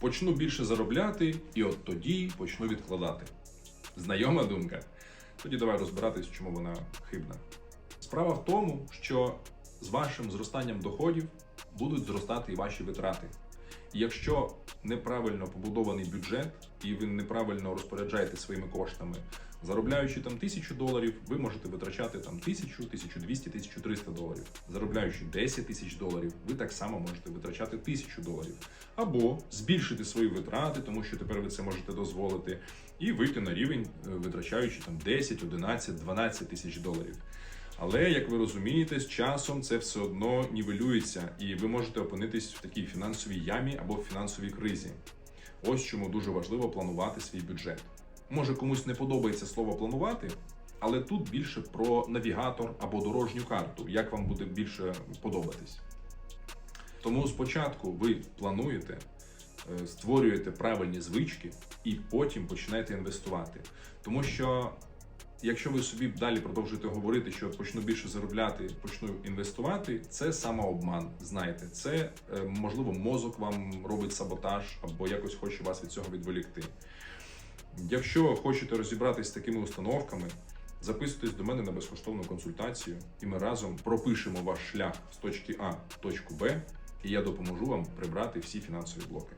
Почну більше заробляти, і от тоді почну відкладати. Знайома думка? Тоді давай розбиратись, чому вона хибна. Справа в тому, що з вашим зростанням доходів будуть зростати і ваші витрати. І якщо неправильно побудований бюджет, і ви неправильно розпоряджаєте своїми коштами, заробляючи там тисячу доларів, ви можете витрачати там тисячу, 1200, 1300 доларів. Заробляючи 10 тисяч доларів, ви так само можете витрачати тисячу доларів. Або збільшити свої витрати, тому що тепер ви це можете дозволити, і вийти на рівень, е, витрачаючи там 10, 11, 12 тисяч доларів. Але як ви розумієте, з часом це все одно нівелюється, і ви можете опинитись в такій фінансовій ямі або в фінансовій кризі. Ось чому дуже важливо планувати свій бюджет. Може комусь не подобається слово планувати, але тут більше про навігатор або дорожню карту, як вам буде більше подобатись. Тому спочатку ви плануєте, е, створюєте правильні звички і потім починаєте інвестувати. Тому що якщо ви собі далі продовжуєте говорити, що почну більше заробляти, почну інвестувати, це самообман. Знаєте, це е, можливо мозок вам робить саботаж або якось хоче вас від цього відволікти. Якщо хочете розібратись з такими установками, записуйтесь до мене на безкоштовну консультацію, і ми разом пропишемо ваш шлях з точки А в точку Б, і я допоможу вам прибрати всі фінансові блоки.